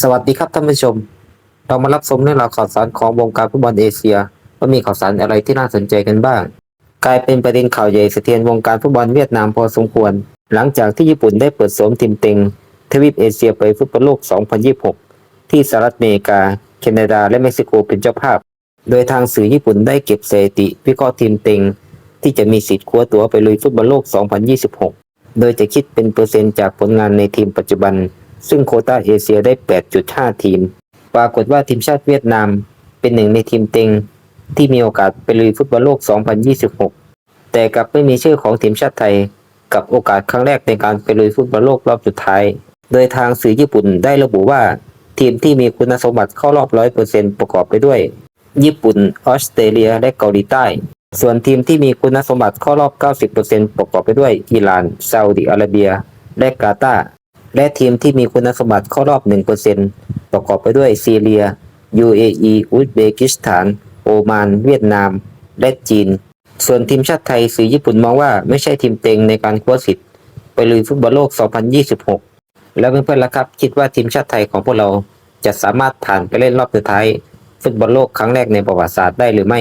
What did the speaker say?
สวัสดีครับท่านผู้ชม เรามารับชมเรื่องราวข่าวสารของวงการฟุตบอลเอเชียว่ามีข่าวสารอะไรที่น่าสนใจกันบ้าง กลายเป็นประเด็นข่าวใหญ่สะเทือนวงการฟุตบอลเวียดนามพอสมควร หลังจากที่ญี่ปุ่นได้เปิดสวมทีมเต็งทวีปเอเชียไปฟุตบอลโลก 2026 ที่สหรัฐอเมริกา แคนาดา และเม็กซิโกเป็นเจ้าภาพ โดยทางสื่อญี่ปุ่นได้เก็บสถิติวิเคราะห์ทีมเต็งที่จะมีสิทธิ์คว้าตั๋วไปลุยฟุตบอลโลก 2026 โดยจะคิดเป็นเปอร์เซ็นต์จากผลงานในทีมปัจจุบัน ซึ่งโคต้าเอเชียได้ 8.5 ทีม ปรากฏว่าทีมชาติเวียดนาม เป็นหนึ่งในทีมเต็ง ที่มีโอกาสไปลุยฟุตบอลโลก 2026 แต่กลับไม่มีชื่อของทีมชาติไทย กับโอกาสครั้งแรกในการไปลุยฟุตบอลโลกรอบสุดท้าย โดยทางสื่อญี่ปุ่นได้ระบุว่า ทีมที่มีคุณสมบัติเข้ารอบ 100%ประกอบไปด้วย ญี่ปุ่น ออสเตรเลีย และเกาหลีใต้ส่วนทีมที่มีคุณสมบัติเข้ารอบ 90%ประกอบไปด้วยอิหร่านซาอุดิอาระเบีย และกาตาร์ และทีมที่มีคุณสมบัติเข้ารอบ 1%ประกอบไปด้วยซีเรีย UAE อุซเบกิสถาน โอมาน เวียดนาม และจีน ส่วนทีมชาติไทยสื่อญี่ปุ่นมองว่าไม่ใช่ทีมเต็งในการคว้าสิทธิ์ไปลุยฟุตบอลโลก 2026 แล้วเพื่อนๆล่ะครับ คิดว่าทีมชาติไทยของพวกเราจะสามารถผ่านไปเล่นรอบสุดท้าย ฟุตบอลโลกครั้งแรกในประวัติศาสตร์ได้หรือไม่